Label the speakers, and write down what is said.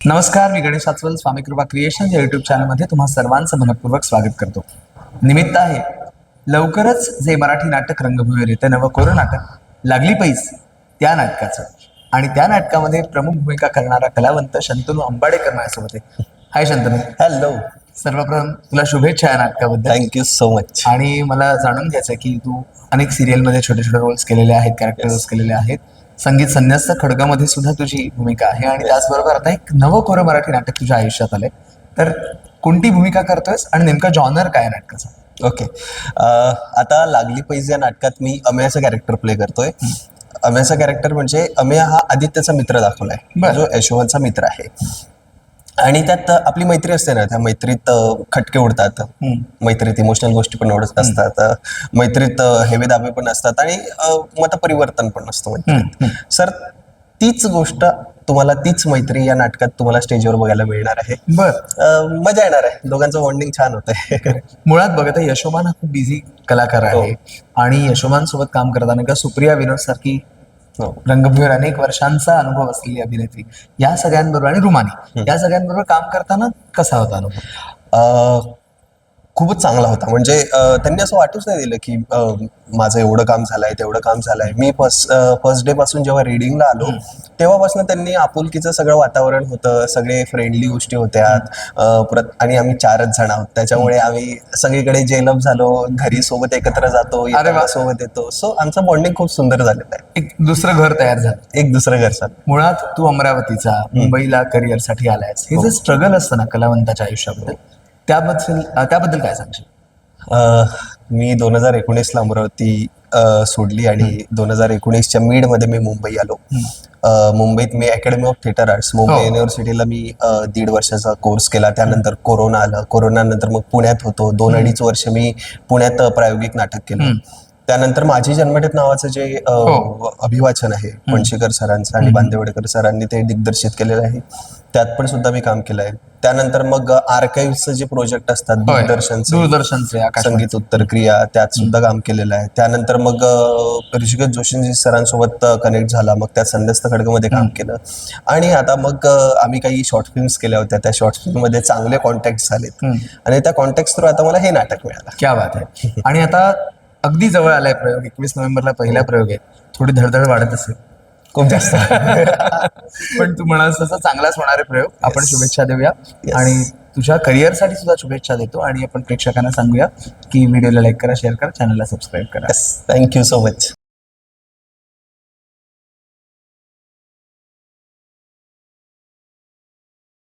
Speaker 1: नमस्कार मी गणेश साचवल स्वामी कृपा क्रिएशन या युट्यूब चॅनलमध्ये तुम्हा सर्वांचं मनपूर्वक स्वागत करतो. निमित्त आहे लवकरच जे मराठी नाटक रंगभूमीवर येतं नवं कोरं नाटक लागली पैस त्या नाटकाचं. आणि त्या नाटकामध्ये प्रमुख भूमिका करणारा कलावंत शंतनू अंबाडेकर माझ्यासोबत आहे. हाय शंतनू.
Speaker 2: हॅलो
Speaker 1: सर्वप्रथम तुला शुभेच्छा या नाटकाबद्दल.
Speaker 2: थँक्यू सो मच
Speaker 1: आणि मला जाणून घ्यायचं आहे की तू अनेक सिरियलमध्ये छोटे छोटे रोल्स केलेले आहेत कॅरेक्टर रोल्स केलेले आहेत. संगीत संन्यास्त खडगामध्ये सुद्धा तुझी भूमिका आहे आणि त्याचबरोबर आता एक नवं कोरं मराठी नाटक तुझ्या आयुष्यात आलंय. तर कोणती भूमिका करतोयस आणि नेमका जॉनर काय नाटकाचा?
Speaker 2: ओके आता लागली पैसे या नाटकात मी अमेयाचा कॅरेक्टर प्ले करतोय. अमेयाचा कॅरेक्टर म्हणजे अमेया हा आदित्यचा मित्र दाखवलाय. जो यशवंतचा मित्र आहे. आणि त्यात आपली मैत्री असते ना त्या मैत्रीत खटके उडतात. मैत्रीत इमोशनल गोष्टी पण उडत असतात मैत्रीत हेवे दाबे पण असतात आणि अं, मतपरिवर्तन पण असतं मैत्रीत. सर तीच गोष्ट तुम्हाला तीच मैत्री या नाटकात तुम्हाला स्टेजवर बघायला मिळणार आहे.
Speaker 1: बर.
Speaker 2: मजा येणार आहे. दोघांचं बॉन्डिंग छान होतंय.
Speaker 1: मुळात बघत आहे यशोमान हा खूप बिझी कलाकार आहे. आणि यशोमान सोबत काम करताना का सुप्रिया विनोद सारखी
Speaker 2: हो.
Speaker 1: रंगभूमीवर अनेक वर्षांचा अनुभव असलेली अभिनेत्री. या सगळ्यांबरोबर आणि रुमानी. या सगळ्यांबरोबर काम करताना कसा होता अनुभव?
Speaker 2: अं, खूपच चांगला होता. म्हणजे त्यांनी असं वाटूच नाही दिलं की माझं एवढं काम झालंय तेवढं काम झालंय. मी फर्स्ट फर्स्ट डे पासून जेव्हा रिडिंगला आलो तेव्हापासून त्यांनी आपुलकीचं सगळं वातावरण होतं. सगळे फ्रेंडली गोष्टी होत्या परत आणि आम्ही चारच जण आहोत. त्याच्यामुळे आम्ही सगळीकडे जेलअप झालो. घरी सोबत एकत्र जातो सोबत येतो. सो आमचं बॉन्डिंग खूप सुंदर झालेलं आहे.
Speaker 1: एक दुसरं घर तयार झालं.
Speaker 2: एक दुसरं घरचा
Speaker 1: मुळात तू अमरावतीचा मुंबईला करिअरसाठी आलायस. हे जे स्ट्रगल असतं ना कलावंताच्या आयुष्याबद्दल त्याबद्दल त्याबद्दल काय सांगशील?
Speaker 2: अ, मी दोन हजार एकोणीसला अमरावती अ, सोडली आणि दोन हजार एकोणीसच्या मीडमध्ये मी मुंबई आलो. अ, मुंबईत मी academy of theatre arts Mumbai
Speaker 1: हो.
Speaker 2: युनिव्हर्सिटीला मी अ, दीड वर्षाचा कोर्स केला. त्यानंतर कोरोना आलं. कोरोना नंतर मग पुण्यात होतो. दोन अडीच वर्ष मी पुण्यात अ, प्रायोगिक नाटक केलं. त्यानंतर माझी जन्मठेप नावाचं जे अ,
Speaker 1: हो.
Speaker 2: अभिवाचन आहे पणशीकर सरांचं आणि बांदेवडेकर सरांनी ते दिग्दर्शित केलेलं आहे. त्यात पण सुद्धा मी काम केलंय. त्यानंतर मग आर्काईव्हचं जे प्रोजेक्ट असतात
Speaker 1: होय.
Speaker 2: दूरदर्शनचे
Speaker 1: दूरदर्शनचे आकाश
Speaker 2: संगीत उत्तर क्रिया त्यात सुद्धा काम केलेलं आहे. त्यानंतर मग अ, ऋषिकेश जोशींजी सरांसोबत कनेक्ट झाला. मग त्यात संध्यस्त खडगमध्ये काम केलं. आणि आता मग अ, आम्ही काही शॉर्ट फिल्म्स केल्या होत्या. त्या शॉर्ट फिल्ममध्ये चांगले कॉन्टॅक्ट झालेत. आणि त्या कॉन्टॅक्ट थ्रू आता मला हे नाटक मिळालं.
Speaker 1: क्या बात आहे. आणि आता अगदी जवळ आलाय प्रयोग. एकवीस नोव्हेंबरला पहिला प्रयोग आहे. थोडी धडधड वाढत असेल.
Speaker 2: खूप जास्त.
Speaker 1: पण तू म्हणाल तसं चांगलाच होणार प्रयोग. आपण शुभेच्छा देऊया. आणि तुझ्या करिअरसाठी सुद्धा शुभेच्छा देतो आणि आपण प्रेक्षकांना सांगूया की व्हिडिओला लाईक करा शेअर करा चॅनलला सबस्क्राईब करा.
Speaker 2: Thank you so much